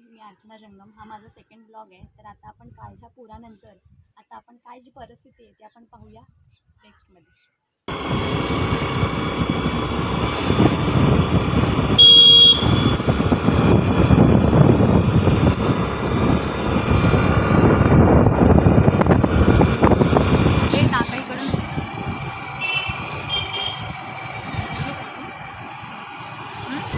मी अर्चना जंगम हा माझा सेकंड ब्लॉग आहे. तर आता आपण कालच्या पुरानंतर आता आपण काय जी परिस्थिती आहे ती आपण पाहूया नेक्स्टमध्ये हे टाकाईकडून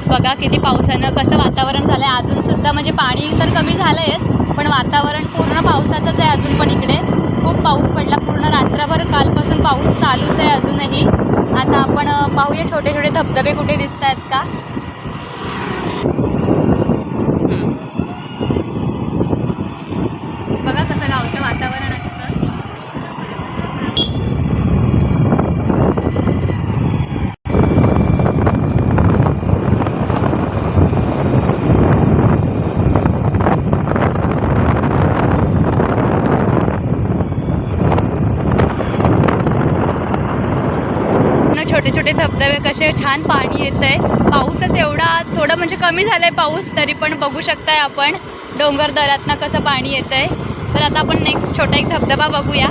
बघा किती पावसानं कसं वातावरण झालं आहे अजूनसुद्धा म्हणजे पाणी तर कमी झालं आहेच पण वातावरण पूर्ण पावसाचंच आहे अजून पण इकडे. खूप पाऊस पडला. पूर्ण रात्रभर कालपासून पाऊस चालूच आहे अजूनही. आता आपण पाहूया छोटे छोटे धबधबे कुठे दिसत आहेत का हम्म. बघा कसं गावचं वातावरण असतं न छोटे छोटे धबधबे कसे छान पाणी येत आहे पाऊसच एवढा थोडं म्हणजे कमी झालं आहे पाऊस तरी पण बघू शकताय आपण. डोंगर दऱ्यातनं कसं पाणी येत आहे तर आता आपण नेक्स्ट छोटा एक धबधबा बघूया.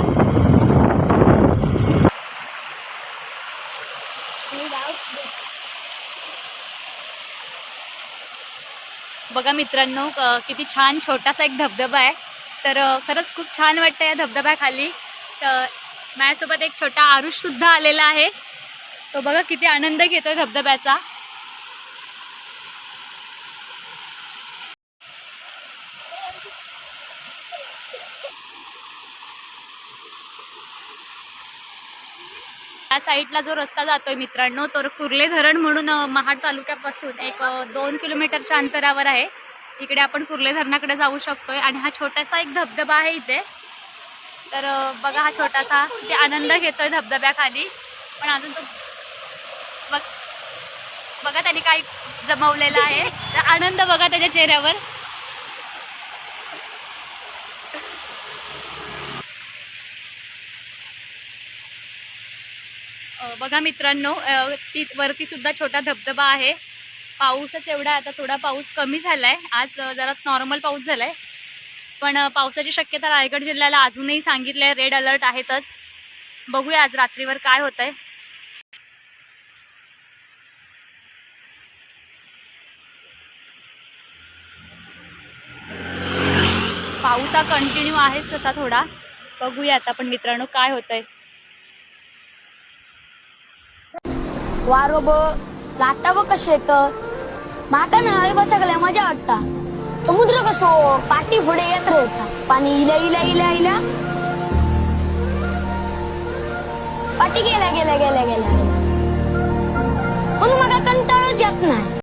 बघा मित्रांनो किती छान छोटासा एक धबधबा आहे. तर खरंच खूप छान वाटतं या धबधब्याखाली. तर माझ्यासोबत एक छोटा आरुषसुद्धा आलेला आहे. तो बघा किती आनंद घेतोय धबधब्याचा. या साईडला जो रस्ता जातोय मित्रांनो तर कुर्ले धरण म्हणून महाड तालुक्यापासून एक दोन किलोमीटरच्या अंतरावर आहे. इकडे आपण कुर्ले धरणाकडे जाऊ शकतोय आणि हा छोटासा एक धबधबा आहे इथे. तर बघा हा छोटासा ते आनंद घेतोय धबधब्याखाली. पण अजून तो बघ बघा त्यांनी काय जमवलेलं आहे. तर आनंद बघा त्याच्या चेहऱ्यावर. बघा मित्रांनो ती वरती सुद्धा छोटा धबधबा आहे. पाऊसच एवढा आता थोडा पाऊस कमी झाला आहे आज जरा नॉर्मल पाऊस झाला आहे पण पावसाची शक्यता रायगड जिल्ह्याला अजूनही सांगितलं आहे रेड अलर्ट आहेतच. बघूया आज रात्रीवर काय होतं आहे पाऊस हा कंटिन्यू आहेच तसा थोडा. बघूया आता पण मित्रांनो काय होतंय. वारो ब लाटा ब कशे येत माता ना आई सगळ्या मजा वाटता. समुद्र कसो हो? पाठी पुढे येत राहता पाणी इल्या इल्या इल्या इला पाठी गेल्या गेल्या गेल्या गेल्या. म्हणून मला कंटाळच येत नाही.